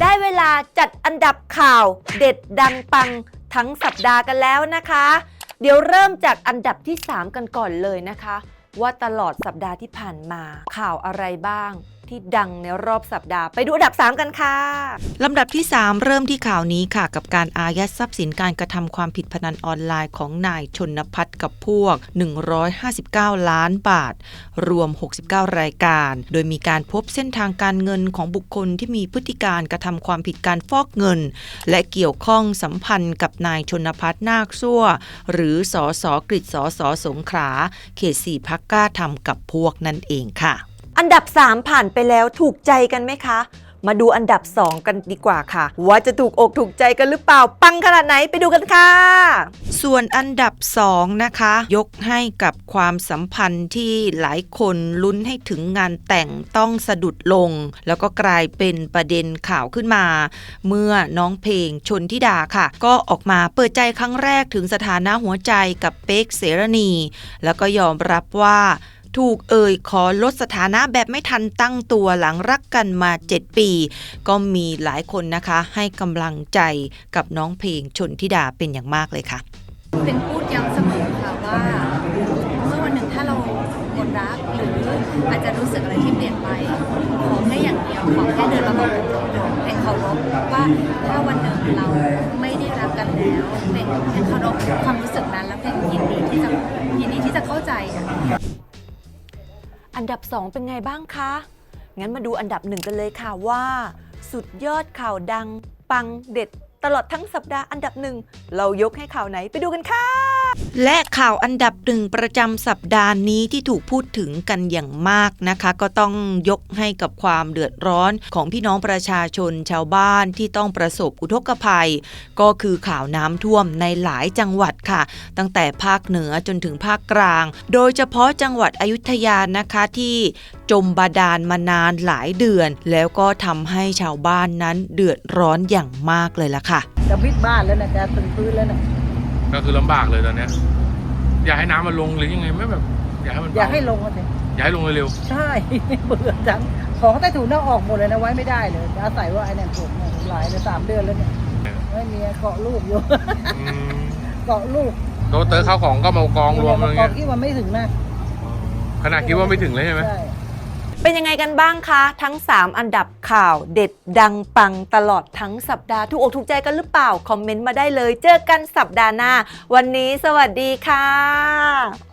ได้เวลาจัดอันดับข่าว เด็ดดังปังทั้งสัปดาห์กันแล้วนะคะ เดี๋ยวเริ่มจากอันดับที่ 3 กันก่อนเลยนะคะ ว่าตลอดสัปดาห์ที่ผ่านมาข่าวอะไรบ้าง ที่ดังในรอบสัปดาห์ ไปดูอันดับ 3 กันค่ะ ลำดับที่ 3 เริ่มที่ข่าวนี้ค่ะ กับการอายัดทรัพย์สินการกระทำความผิดพนันออนไลน์ของนายชนพัฒน์กับพวก 159 ล้านบาท รวม 69 รายการ โดยมีการพบเส้นทางการเงินของบุคคลที่มีพฤติการกระทำความผิดการฟอกเงิน และเกี่ยวข้องสัมพันธ์กับนายชนพัฒน์นาคซั่ว หรือสอสอกฤษสอสอสงขลาเขตสี่พักกล้าทำกับพวกนั่นเองค่ะ อันดับ 3 ผ่านไปแล้วถูกใจกันไหมคะ มาดูอันดับ 2 กันดีกว่าค่ะ ว่าจะถูกอกถูกใจกันหรือเปล่า ปังขนาดไหนไปดูกันค่ะ ส่วนอันดับ 2 นะคะ ยกให้กับความสัมพันธ์ที่หลายคนลุ้นให้ถึงงานแต่งต้องสะดุดลง แล้วก็กลายเป็นประเด็นข่าวขึ้นมา เมื่อน้องเพลงชนทิดาค่ะ ก็ออกมาเปิดใจครั้งแรกถึงสถานะหัวใจกับเป๊กเสรณี แล้วก็ยอมรับว่า ถูกเอ่ยขอลดสถานะแบบไม่ทันตั้งตัวหลังรักกันมา 7 ปี ก็มีหลายคนนะคะให้กำลังใจกับน้องเพลงชนทิดาเป็นอย่างมากเลยค่ะ เป็นพูดย้ำเสมอค่ะว่าเมื่อวันหนึ่งถ้าเราหมดรักหรืออาจจะรู้สึกอะไรที่เปลี่ยนไปขอแค่อย่างเดียวขอแค่เดินมาบอกกันตรงเป็นเคารพว่าถ้าวันหนึ่งเราไม่ได้รักกันแล้วเป็นเป็นเคารพความรู้สึกนั้นแล้วเป็นยินดีที่จะยินดีที่จะเข้าใจ อันดับ 2 เป็นไงบ้างคะ งั้นมาดูอันดับหนึ่งกันเลยค่ะว่า สุดยอดข่าวดัง ปังเด็ด ตลอดทั้งสัปดาห์อันดับหนึ่งเรายกให้ข่าวไหนไปดูกันค่ะ และข่าวอันดับหนึ่งประจำสัปดาห์นี้ที่ถูกพูดถึงกันอย่างมากนะคะ ก็ต้องยกให้กับความเดือดร้อนของพี่น้องประชาชนชาวบ้านที่ต้องประสบอุทกภัย ก็คือข่าวน้ำท่วมในหลายจังหวัดค่ะ ตั้งแต่ภาคเหนือจนถึงภาคกลาง โดยเฉพาะจังหวัดอยุธยานะคะที่จมบาดาลมานานหลายเดือน แล้วก็ทำให้ชาวบ้านนั้นเดือดร้อนอย่างมากเลยล่ะค่ะจะพิดบ้านแล้วนะจะถึงพื้นแล้วนะ ก็คือลำบากเลยตอนเนี้ย อยากให้น้ำมันลงหรือยังไงไม่แบบ อยากให้มันอยากให้เบลงกันเลยอยากให้ลงเร็วใช่ เบื่อจังของใต้ถุนน่าออกหมดเลยนะไว้ไม่ได้เลยอาศัยว่าไอ้นั่นผมเนี่ยหลายเลยสามเดือนแล้วเนี่ยไม่มีเกาะลูกอยู่ ๆอืมเกาะลูกโตเตอร์ข้าวของก็มากองรวมมาอะไรเกาะเงี้ย ที่มันไม่ถึงนะขนาดคิดว่าไม่ถึงเลยใช่ไหมใช่ เป็นยังไงกันบ้างคะ ทั้ง 3 อันดับข่าวเด็ดดังปังตลอดทั้งสัปดาห์ถูกอกถูกใจกันหรือเปล่า คอมเมนต์มาได้เลย เจอกันสัปดาห์หน้า วันนี้สวัสดีค่ะ